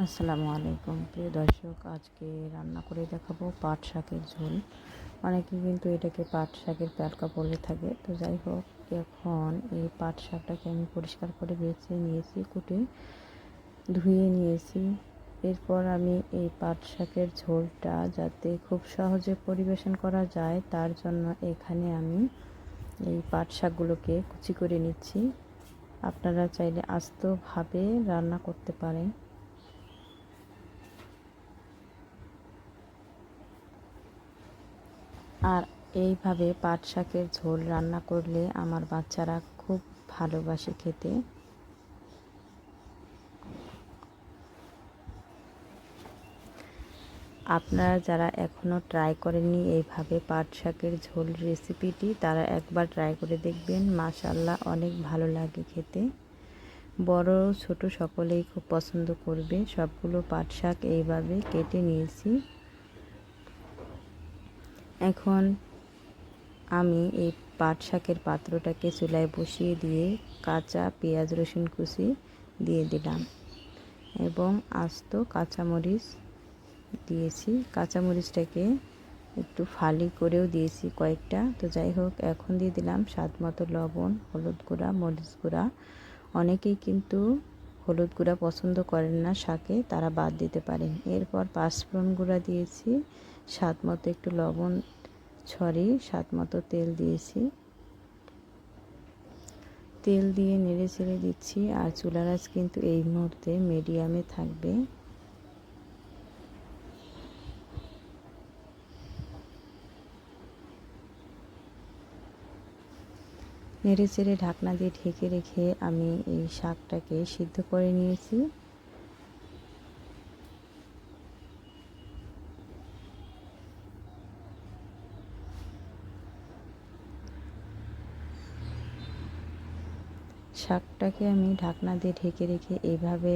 আসসালামু আলাইকুম। প্রিয় দর্শক, আজকে রান্না করে দেখাবো পাট শাকের ঝোল। অনেকে কিন্তু এটাকে পাট শাকের প্যাটকা বলে থাকে। তো যাই হোক, এখন এই পাট শাকটাকে আমি পরিষ্কার করে বেছে নিয়েছি, কুটে ধুয়ে নিয়েছি। এরপর আমি এই পাট শাকের ঝোলটা যাতে খুব সহজে পরিবেশন করা যায়, তার জন্য এখানে আমি এই পাট শাকগুলোকে কুচি করে নিচ্ছি। আপনারা চাইলে আস্তভাবে রান্না করতে পারেন। আর এইভাবে পাট শাকের ঝোল রান্না করলে আমার বাচ্চারা খুব ভালোবাসে খেতে। আপনারা যারা এখনও ট্রাই করেননি এইভাবে পাট শাকের ঝোল রেসিপিটি তারা একবার ট্রাই করে দেখবেন। মাশাল্লাহ অনেক ভালো লাগে খেতে। বড় ছোট সকলেই খুব পছন্দ করবে। সবগুলো পাট শাক এইভাবে কেটে নিয়েছি। এখন আমি এই পাট শাকের পাত্রটাকে চুলায় বসিয়ে দিয়ে কাঁচা পেঁয়াজ, রসুন কুচি দিয়ে দিলাম এবং আস্ত কাঁচামরিচ দিয়েছি। কাঁচামরিচটাকে একটু ফালি করেও দিয়েছি কয়েকটা। তো যাই হোক, এখন দিয়ে দিলাম স্বাদ মতো লবণ, হলুদ গুঁড়া, মরিচ গুঁড়া। অনেকেই কিন্তু হলুদ গুঁড়া পছন্দ করেন না শাকে, তারা বাদ দিতে পারেন। এরপর পাঁচফোড়ন গুঁড়া দিয়েছি। স্বাদ মতো একটু লবণ ছড়িয়ে স্বাদ মতো তেল দিয়েছি। তেল দিয়ে নেড়ে ছেড়ে দিচ্ছি আর চুলার আঁচ কিন্তু এই মুহূর্তে মিডিয়ামে থাকবে। নেড়ে চেড়ে ঢাকনা দিয়ে ঢেকে রেখে আমি এই শাকটাকে সিদ্ধ করে নিয়েছি। শাকটাকে আমি ঢাকনা দিয়ে ঢেকে রেখে এইভাবে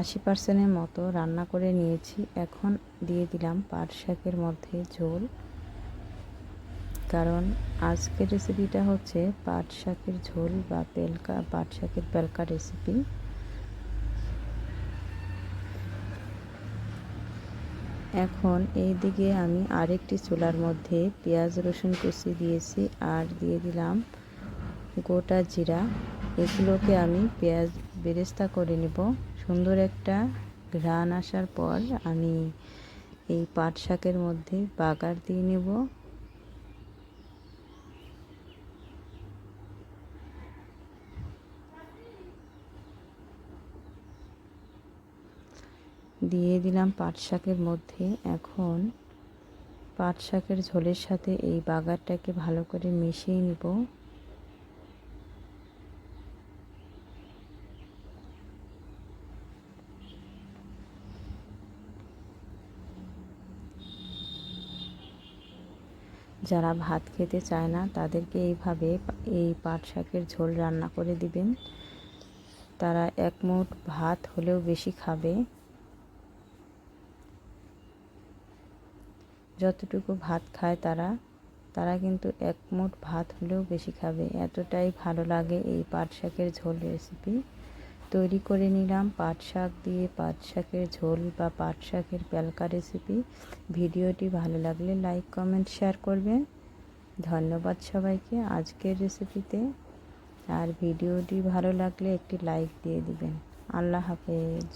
আশি পার্সেন্টের মতো রান্না করে নিয়েছি। এখন দিয়ে দিলাম পাট শাকের মধ্যে ঝোল। কারণ আজকের রেসিপিটা হচ্ছে পাট শাকের ঝোল বা পেলকা পাট শাকের পেলকা রেসিপি এখন এই দিকে আমি আরেকটি চুলার মধ্যে পেঁয়াজ রসুন কুচি দিয়েছি আর দিয়ে দিলাম গোটা জিরা, এগুলোকে আমি পেঁয়াজ বেরেস্তা করে নেব। সুন্দর একটা ঘ্রাণ আসার পর আমি এই পাট শাকের মধ্যে বাগার দিয়ে নেব। দিয়ে দিলাম পাট শাকের মধ্যে। এখন পাট শাকের ঝোলের সাথে এই বাগারটাকে ভালো করে মিশিয়ে নিব। যারা ভাত খেতে চায় না, তাদেরকে এইভাবে এই পাট শাকের ঝোল রান্না করে দিবেন। তারা এক মুঠ ভাত হলেও বেশি খাবে। যতটুকু ভাত খায় তারা তারা কিন্তু এক মুঠ ভাত হলেও বেশি খাবে। এতটাই ভালো লাগে এই পাট শাকের ঝোল রেসিপি তৈরি করে নিলাম। পাট শাক দিয়ে পাট শাকের ঝোল বা পাট শাকের প্যালকা রেসিপি ভিডিওটি ভালো লাগলে লাইক কমেন্ট শেয়ার করবেন। ধন্যবাদ সবাইকে আজকের রেসিপিতে আর ভিডিওটি ভালো লাগলে একটি লাইক দিয়ে দিবেন। আল্লাহ হাফেজ।